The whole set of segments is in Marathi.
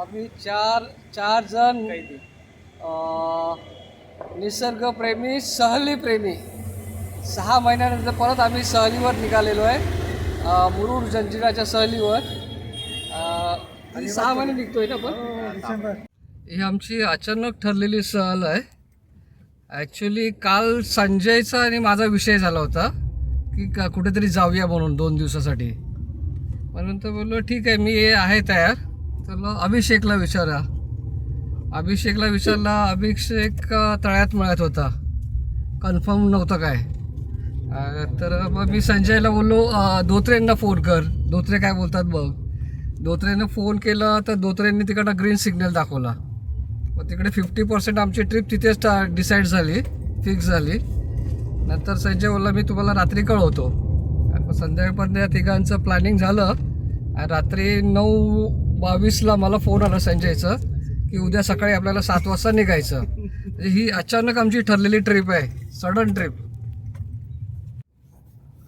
आम्ही चार चार जण निसर्गप्रेमी सहलीप्रेमी. सहा महिन्यानंतर परत आम्ही सहलीवर निघालेलो आहे. मुरुड जंजिराच्या सहलीवर. आणि सहा महिने निघतोय ना पण? ही आमची अचानक ठरलेली सहल आहे. ॲक्च्युली काल संजयचा आणि माझा विषय झाला होता की का कुठेतरी जाऊया म्हणून दोन दिवसासाठी. म्हणून तर बोललो ठीक आहे मी हे आहे तयार. चलो अभिषेकला विचारा. अभिषेकला विचारला अभिषेक तळ्यात मळ्यात होता. कन्फर्म नव्हतं काय? तर मग मी संजयला बोललो अं, धोत्रेंना फोन कर. धोत्रे काय बोलतात बघ. धोत्रेनं फोन केला तर धोत्रेंनी तिकडं ग्रीन सिग्नल दाखवला. मग तिकडे फिफ्टी पर्सेंट आमची ट्रिप तिथेच डिसाईड झाली फिक्स झाली. नंतर संजय बोलला मी तुम्हाला रात्री कळवतो. संध्याकाळपर्यंत या तिघांचं प्लॅनिंग झालं. रात्री नऊ बावीसला मला फोन आला संजयचं की उद्या सकाळी आपल्याला सात वाजता निघायचं. म्हणजे ही अचानक आमची ठरलेली ट्रिप आहे. सडन ट्रिप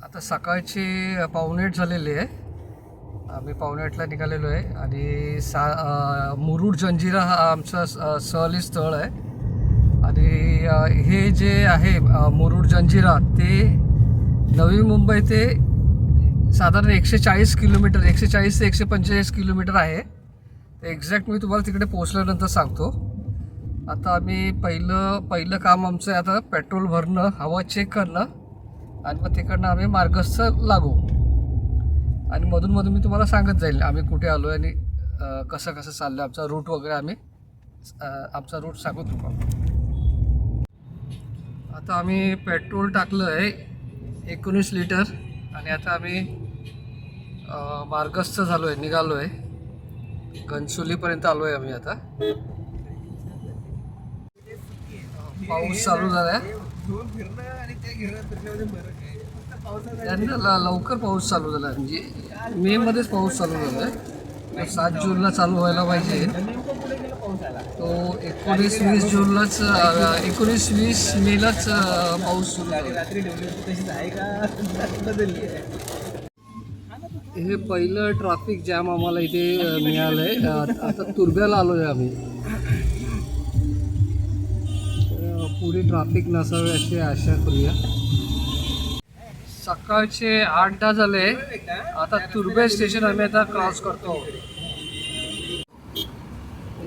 आता सकाळची पावणेट झालेली आहे. आम्ही पावणेटला आठला निघालेलो आहे. आणि सा मुरुड जंजिरा हा आमचं स- सहली स्थळ आहे. आणि हे जे आहे मुरुड जंजिरा ते नवी मुंबई ते साधारण एकशे चाळीस किलोमीटर एकशे चाळीस ते एकशे पंचेचाळीस किलोमीटर आहे. एक्झॅक्ट मी तुम्हाला तिकडे पोहोचल्यानंतर सांगतो. आता आम्ही पहिलं पहिलं काम आमचं आहे आता पेट्रोल भरणं हवा चेक करणं आणि मग तिकडनं आम्ही मार्गस्थ लागू. आणि मधून मधून मी तुम्हाला सांगत जाईल आम्ही कुठे आलो आहे आणि कसं कसं चाललं आमचा रूट वगैरे आम्ही आमचा रूट सांगू तुम्हाला. आता आम्ही पेट्रोल टाकलं आहे एकोणीस लिटर आणि आता आम्ही मार्गस्थ झालो आहे निघालो आहे घनसोलीपर्यंत आलो आहे आम्ही आता. पाऊस चालू झाला आहे त्यांना ल- लवकर पाऊस चालू झाला. म्हणजे मे मध्येच पाऊस चालू झाला आहे सात जूनला चालू व्हायला पाहिजे. तो एकोणीस वीस जूनलाच एकोणीस वीस मेलाच पाऊस सुरू झाला. हे पहिलं ट्रॅफिक जॅम आम्हाला इथे मिळालं आहे आता तुर्ब्याला आलो आहे आम्ही पुढे ट्रॅफिक नसावे अशी आशा करूया. सकाळचे आठ दहा झाले. आता तुर्बे स्टेशन आम्ही आता क्रॉस करतो.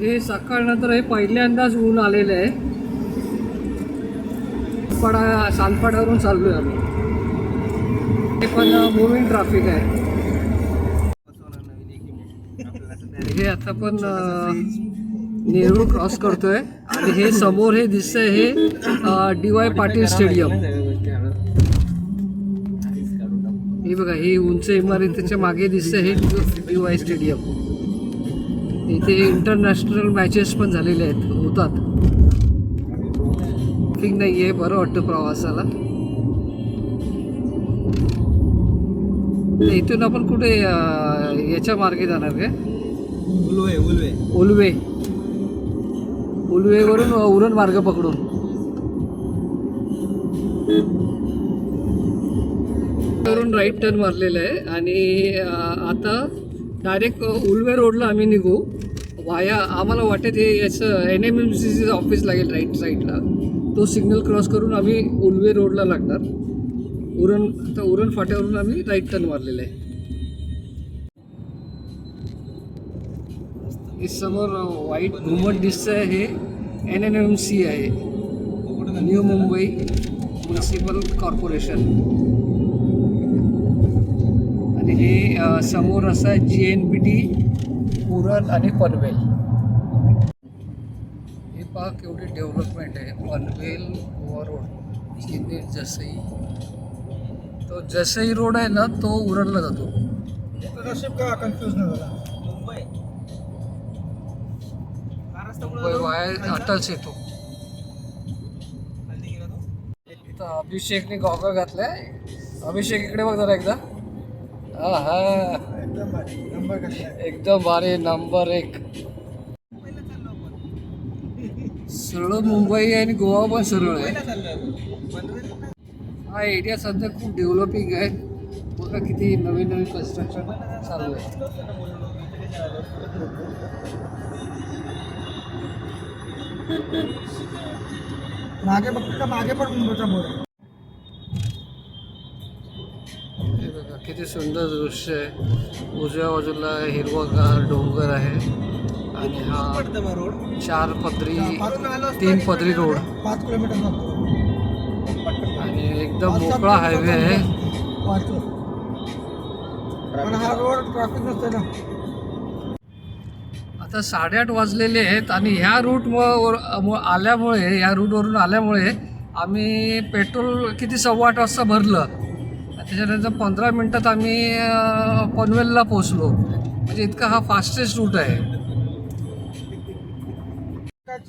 हे सकाळनंतर हे पहिल्यांदाच ऊन आलेलं आहे. पडा सालपाड्यावरून आहे आम्ही. हे पण मुव्हिंग ट्रॅफिक आहे. हे आता पण नेहरू क्रॉस करतोय. आणि हे समोर हे दिसतंय हे डी वाय पाटील स्टेडियम हे बघा ही उंच इमारतीच्या मागे दिसतंय हे डी वाय स्टेडियम इथे इंटरनॅशनल मॅचेस पण झालेले आहेत होतात. ठीक नाही आहे बरं वाटतं प्रवासाला. इथून आपण कुठे याच्या मार्गे जाणार काय? उलवे उलवे. उलवे. उलवेवरून उरण मार्ग पकडून. वरून राईट टर्न मारलेलं आहे. आणि आता डायरेक्ट उलवे रोडला आम्ही निघू. वाया आम्हाला वाटत हे याचं एन एम एम सी सीचं ऑफिस लागेल राईट साईडला तो सिग्नल क्रॉस करून आम्ही उलवे रोडला लागणार. उरण आता उरण फाट्यावरून आम्ही राईट टर्न मारलेलं आहे. समोर व्हाईट घुमट दिसतंय हे एन एन एम सी आहे. न्यू मुंबई म्युन्सिपल कॉर्पोरेशन आणि हे समोर असं G N B T Uran आणि पनवेल. हे पहा केवढी डेव्हलपमेंट आहे. पनवेल गोवा रोड चिने जसई. तो जसई रोड आहे ना तो उरणला जातो. का कन्फ्युज नाही झाला मुंबई वाया अटलच येतो. अभिषेकने गॉगल घातलाय. अभिषेक इकडे बघ जरा एकदा. हा हा एकदम भारी नंबर एक. सरळ मुंबई आणि गोवा पण सरळ आहे. हा एरिया सध्या खूप डेव्हलपिंग आहे. बघा किती नवीन नवीन कन्स्ट्रक्शन चालू आहे. मागे बघतो का मागे पण मुंबईचा बोर्ड किती सुंदर दृश्य आहे. उजव्या बाजूला हिरवगार डोंगर आहे. आणि हा रोड? चार पदरी तीन पदरी रोड. पाच किलोमीटर जातो आणि एकदम मोकळा हायवे आहे. वाचतो पण हा रोड ट्रॅफिक नसते ना. आता साडेआठ वाजलेले आहेत आणि ह्या रूट आल्यामुळे ह्या रूटवरून आल्यामुळे आम्ही पेट्रोल किती सव्वा आठ वाजता भरलं. त्याच्यानंतर पंधरा मिनटात आम्ही पनवेलला पोचलो म्हणजे इतका हा फास्टेस्ट रूट आहे.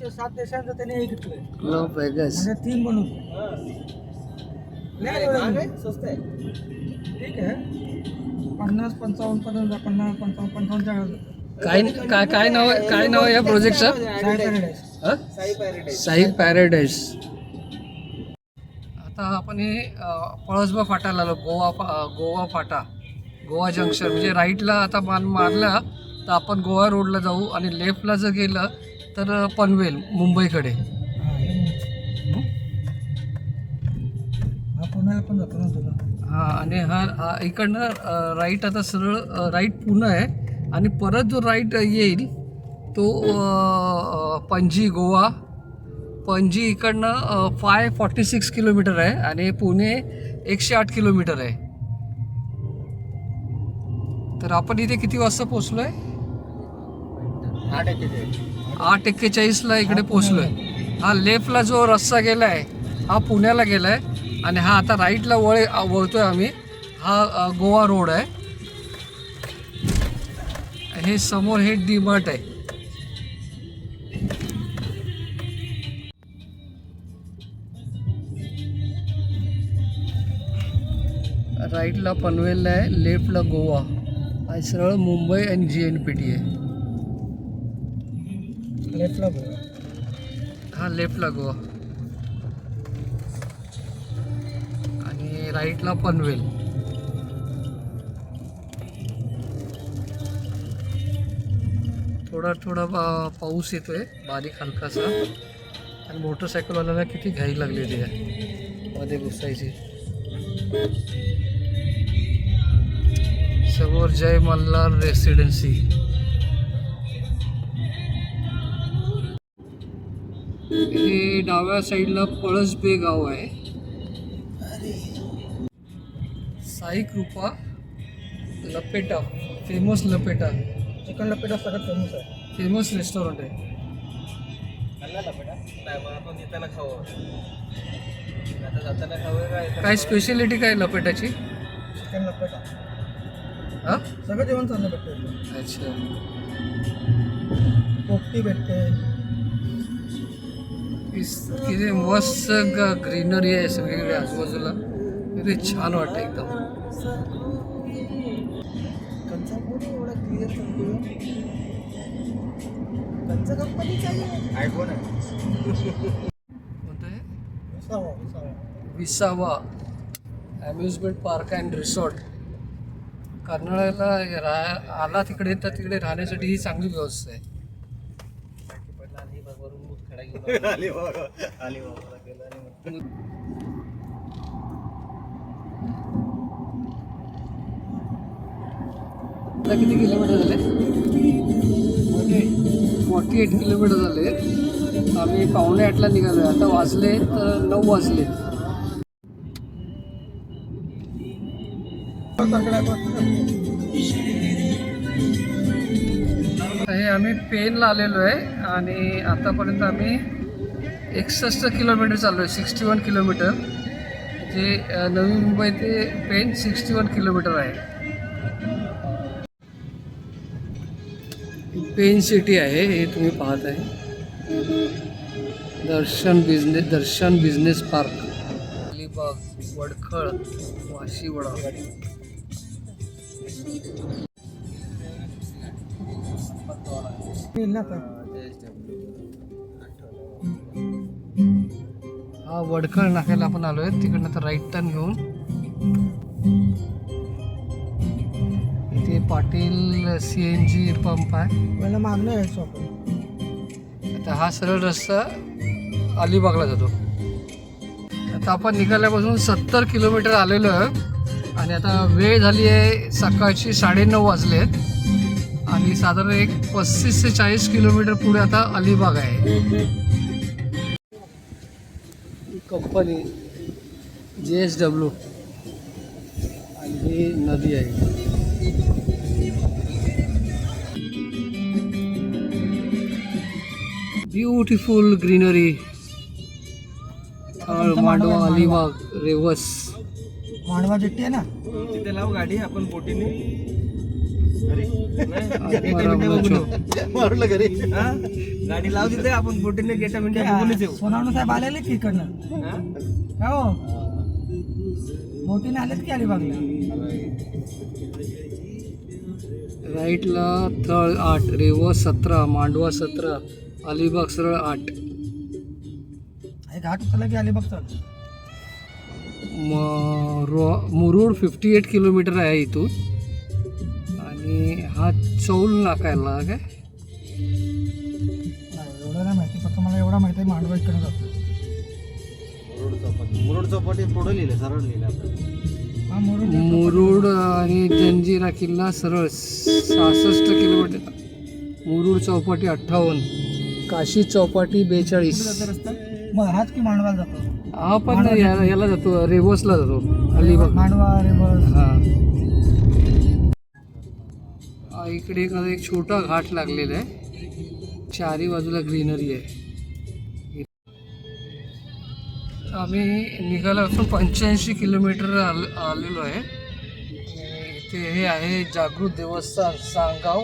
सात देशांचं त्याने हे घेतलंय. Club Vegas. म्हणजे तीन बनवतो नाही एवढं स्वस्त आहे. ठीक आहे. पन्नास पंचावन्न पर्यंत पन्नास पंचावन्न पंचावन्नच्या काय काय काय नाव आहे काय नाव आहे या प्रोजेक्टचं साई पॅराडाईस हं? साई पॅराडाईस आता आपण हे पळसबा फाटाला आलो गोवा फा- गोवा फाटा गोवा जंक्शन. म्हणजे राईटला आता मान मारला तर आपण गोवा रोडला जाऊ आणि लेफ्टला जर गेलं तर पनवेल मुंबईकडे. हा आणि हा इकडनं राईट आता सरळ राईट पुणे आहे. आणि परत जो राईट येईल तो पणजी गोवा पणजी इकडनं फाय फॉर्टी सिक्स किलोमीटर आहे आणि पुणे एकशे आठ किलोमीटर आहे. तर आपण इथे किती वाजता पोचलो आहे आठ एक्केचाळीसला इकडे पोचलो आहे हा लेफ्टला जो रस्ता गेला आहे हा पुण्याला गेला आहे आणि हा आता राईटला वळ वळतोय आम्ही. हा गोवा रोड आहे. हे समोर हे डीमार्ट आहे. राईटला पनवेलला आहे लेफ्टला गोवा. आणि सरळ मुंबई आणि जी एन पी टी आहे. लेफ्टला बोल हा लेफ्टला गोवा. आणि राईटला पनवेल. थोडा थोडा पा- पाऊस येतोय बारीक हलकासा. आणि मोटरसायकलवाल्याला किती घाई लागली होती मध्ये घुसायची. समोर जय मल्हार रेसिडेन्सी. हे डाव्या साईडला पळसबे गाव आहे. साई कृपा लपेटा फेमस लपेटा. चिकन लपेटा सगळ्यात फेमस आहे. फेमस रेस्टॉरंट आहे. काय स्पेशालिटी काय लपेटाची? चिकन लपेटा. हा? सगळं जेवण चांगलं भेटतं अच्छा. पोपटी भेटते. इस- किती मस्त ग्रीनरी आहे सगळीकडे आजूबाजूला. किती छान वाटतं एकदम. आयफोन कोणतं आहे? Visava Visava. Visava. Amusement park and resort कर्नाळ्याला रा आला तिकडे तर तिकडे राहण्यासाठी ही चांगली व्यवस्था आहे. आता किती किलोमीटर झाले? फॉर्टी एट किलोमीटर झाले. आम्ही पावणे आठला निघालो आता वाजले तर नऊ वाजले. हे आम्ही पेनला आलेलो आहे आणि आतापर्यंत आम्ही एकसष्ट किलोमीटर चाललो आहे सिक्स्टी वन किलोमीटर. जे नवी मुंबई ते पेन सिक्स्टी वन किलोमीटर आहे. पेन सिटी आहे हे तुम्ही पाहत आहे. Darshan business Darshan business park. Alibag Wadkhal Vashivada. येईल हा वडखळ नाक्याला आपण आलोय. तिकडनं तर राईट टर्न घेऊन. इथे Patil C N G pump आहे. मागणं आपण. तर हा सरळ रस्ता अलिबागला जातो. आता आपण निघाल्यापासून सत्तर किलोमीटर आलेलो आहे आणि आता वेळ झाली आहे सकाळची साडेनऊ वाजले आहेत. आणि साधारण एक पस्तीस ते चाळीस किलोमीटर पुढे आता अलिबाग आहे. कंपनी जे एस डब्ल्यू आणि ही नदी आहे. Beautiful greenery Mandwa Alibag Rewas. Mandwa jetty आहे ना? तिथे लाव गाडी आपण बोटीने. मारलं घरी. गाडी लाव तिथे आपण बोटीने गेटा मिनिट बघूनच येऊ. सोनावणे साहेब आलेले की इकडनं? हा? का हो. मोठीने आलेत की अलिबागला? राईटला थळ आठ रेवस सतरा मांडवा सतरा अलिबाग सरळ आठ. घाट उचलला की अलिबाग चढ म- रो- मुरुड फिफ्टी एट किलोमीटर आहे इथून. आणि हा चौल नाकायला काय एवढं नाही माहिती फक्त मला एवढा माहिती आहे मांडवा इकडे जातो मुरुड चौपाटी. मुरुड चौपाटी पुढे लिहिलं सरळ लिहिलं आपण हा मुरुड आणि जंजिरा किल्ला सरळ सहासष्ट किलोमीटर मुरुड चौपाटी अठ्ठावन्न. काशी चौपाटी बेचाळीस. हाच की मांडवाला जातो. हा पण या- याला जातो रेवसला जातो. अलिबाग मांडवा रेबस. हा. हा, इकडे एक एक छोटा घाट लागलेला आहे. चारी बाजूला ग्रीनरी आहे. आम्ही निघालो असून पंच्याऐंशी किलोमीटर आल आलेलो आहे. आणि इथे हे आहे जागृत देवस्थान सांगाव.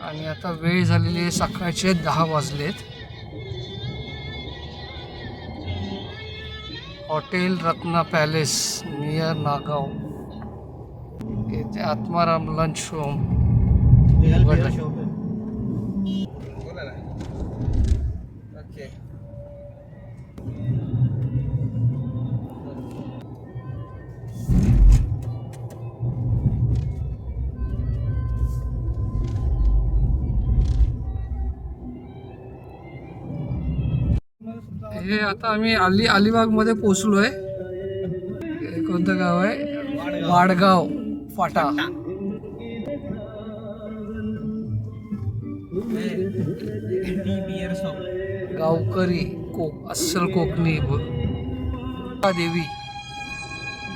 आणि आता वेळ झालेली आहे सकाळचे दहा वाजलेत. Hotel Ratna palace near Nagaon. Atmaram lunch home हे आता आम्ही अली अलिबागमध्ये पोचलो आहे कोणतं गाव आहे? वाडगाव फाटा. गावकरी कोक अस्सल कोकणी देवी.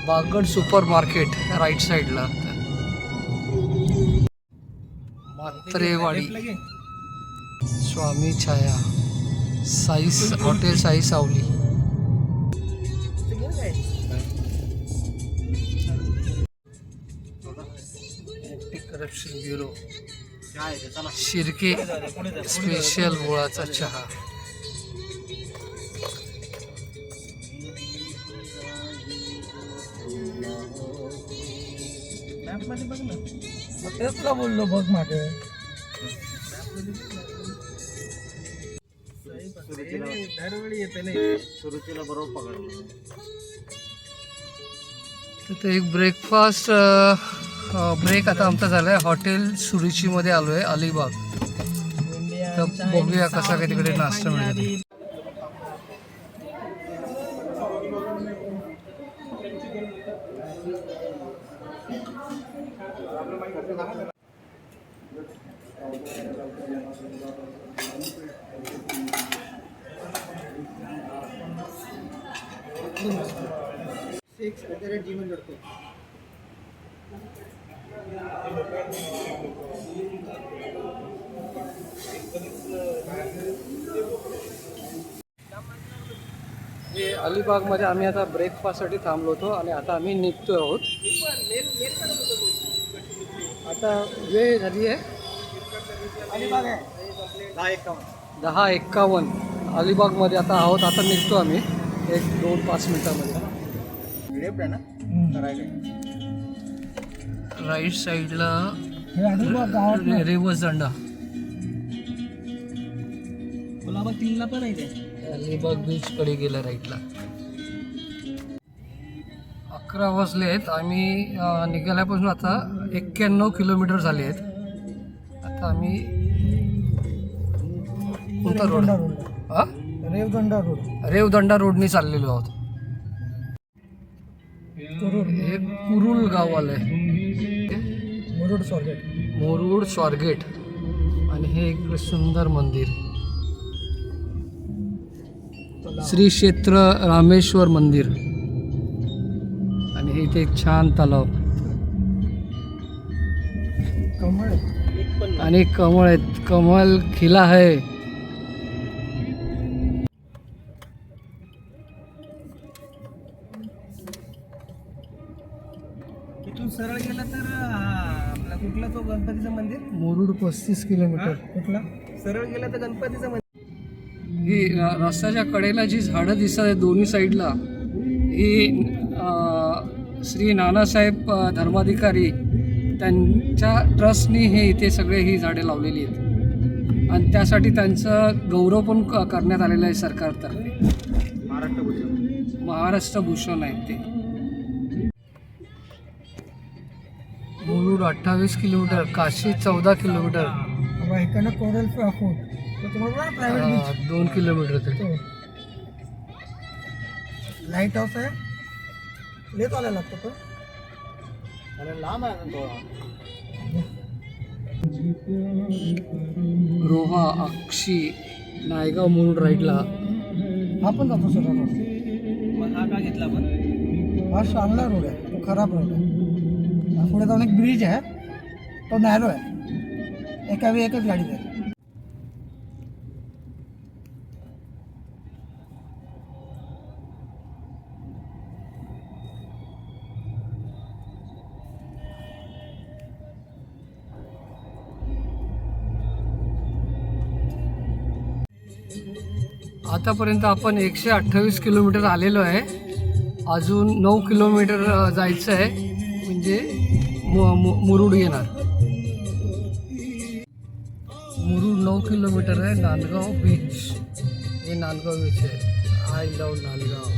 बागड सुपर मार्केट राईट साईडला. Matrewadi Swami Chhaya. Sai hotel Sai Sawali. Corruption bureau Shirke special गुळाचा चहा. तेच तुला बोललो बघ मागे? दरवेळी येते नाही. बरोबर पकडलं. तिथे एक ब्रेकफास्ट ब्रेक आता आमचा झाला आहे हॉटेल सुरुचीमध्ये आलो आहे अलिबाग. तर बघूया कसा काय तिकडे नाश्ता मिळेल six at the rate Gmail dot हे अलिबागमध्ये आम्ही आता ब्रेकफास्टसाठी थांबलो होतो आणि आता आम्ही निघतो आहोत. आता वेळ झाली आहे. दहा दहा एक्कावन्न अलिबागमध्ये आता आहोत आता निघतो आम्ही. एक दोन पाच मिनटामध्ये लेफ्ट आहे ना करायला राईट साईडला अलिबाग गावात रे- रेवस दंडा. गुलाबा तीनला पण आहे अलिबाग बीचकडे गेला राईटला अकरा वाजले आहेत. आम्ही निघाल्यापासून आता एक्क्याण्णव किलोमीटर झाले आहेत. आता आम्ही कोणता रोड रेवदंडा रोड हा? रेवदंडा रोड रेवदंडा रोडनी चाललेलो आहोत. कुरूर. हे कुरुल गाव आलंय. मुरुड स्वारगेट. मोरूड स्वारगेट. आणि हे एक सुंदर मंदिर. श्री क्षेत्र रामेश्वर मंदिर. आणि हे इथे एक छान तलाव. कमळ. आणि कमळ आहेत. कमल खिला आहे. पस्तीस किलोमीटर. कुठला? सरळ गेला तर गणपतीचं मंदिर. ही र- रस्त्याच्या कडेला जी झाडं दिसत आहेत दोन्ही साईडला ही श्री नानासाहेब धर्माधिकारी त्यांच्या ट्रस्टनी हे इथे सगळे ही झाडे लावलेली आहेत. आणि त्यासाठी त्यांचं गौरव पण क- करण्यात आलेलं आहे सरकारतर्फे. महाराष्ट्र भूषण. महाराष्ट्र भूषण आहेत ते. मुलुड अठ्ठावीस किलोमीटर काशी चौदा किलोमीटर. बाबा इकडनं कोरल अ, दोन किलोमीटर ते. बीच लाइट हाऊस आहे. लेत आला लागतो तो लांब आहे तो. रोहा अक्षी नायगाव मुरुड राईडला हा पण जातो सर हा का घेतला आपण? हा चांगला रोड आहे. तो खराब रोड आहे. हा पुढे जाऊन एक ब्रिज आहे. तो नॅरो आहे. एका वेळी एकच गाडी आहे आतापर्यंत आपण एकशे अठ्ठावीस किलोमीटर आलेलो आहे. अजून नऊ किलोमीटर जायचं आहे. म्हणजे मुरुड येणार. मुरुड नऊ किलोमीटर आहे नांदगाव बीच हे नांदगाव बीच आहे. I love Nandgaon.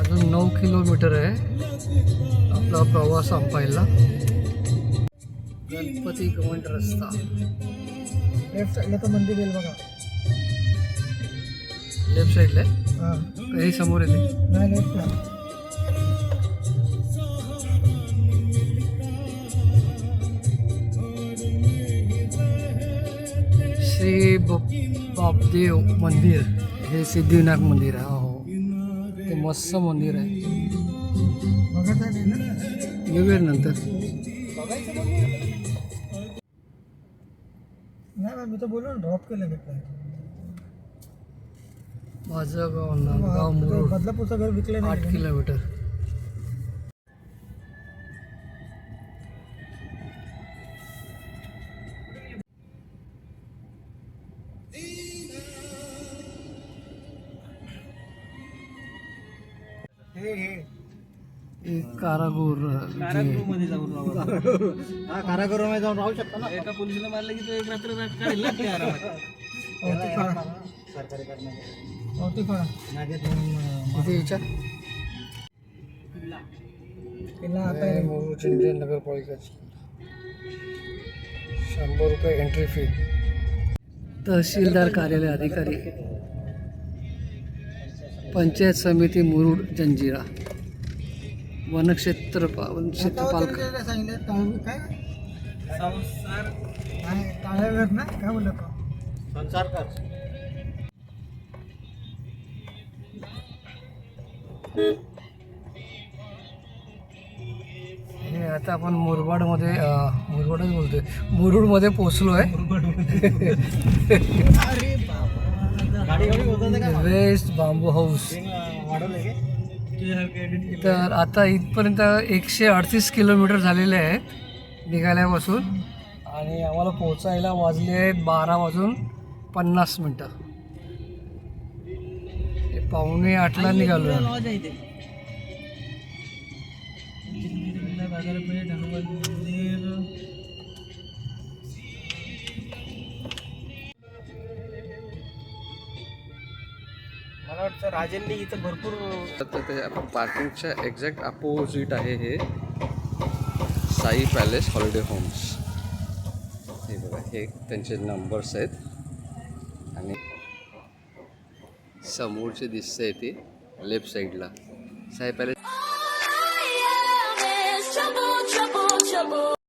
अजून नऊ किलोमीटर आहे. आपला प्रवास संपायला. गणपती गवंड रस्ता. लेफ्ट साईडला तर मंदिर येईल बघा. लेफ्ट साईडला आहे हां. काही समोर येते. नाही लेफ्टला श्री बापदेव मंदिर. हे सिद्धिविनायक मंदिर आहे हो. ते मस्त मंदिर आहे. ना येऊया नंतर. नाही मी तर बोललो ड्रॉप केलं घेतलं माझं गाव नांदगाव मुरुड बदलापूरचं घर विकलं आठ किलोमीटर. हे हे. एक कारागोर जे- मध्ये जाऊन राहा हा कारागृहामध्ये जाऊन राहू शकता ना. एका पोलिसला मारलं की तो एक रात्र रात काढेल ना ते आरामात सरकारी हे नगरपालिकाची. शंभर रुपये एंट्री फी तहसीलदार कार्यालय अधिकारी. पंचायत समिती मुरुड जंजिरा. वनक्षेत्र पा- वनक्षेत्रपाल हे आता आपण मुरबाडमध्ये मुरबाडच बोलतोय. मुरुडमध्ये पोचलो आहे वेस्ट बांबू हाऊस. तर आता इथपर्यंत एकशे अडतीस किलोमीटर झालेले आहेत निघाल्यापासून आणि आम्हाला पोचायला वाजले आहेत बारा वाजून पन्नास मिनटं पावणे आठला निघालो आहे. लॉज राजेंनी इथं भरपूर तर ते पार्किंगच्या एक्झॅक्ट अपोजिट आहे हे. साई पॅलेस हॉलिडे होम्स हे बघा हे त्यांचे नंबर्स आहेत. आणि समोरचे दिसतंय ते लेफ्ट साईडला साई पॅलेस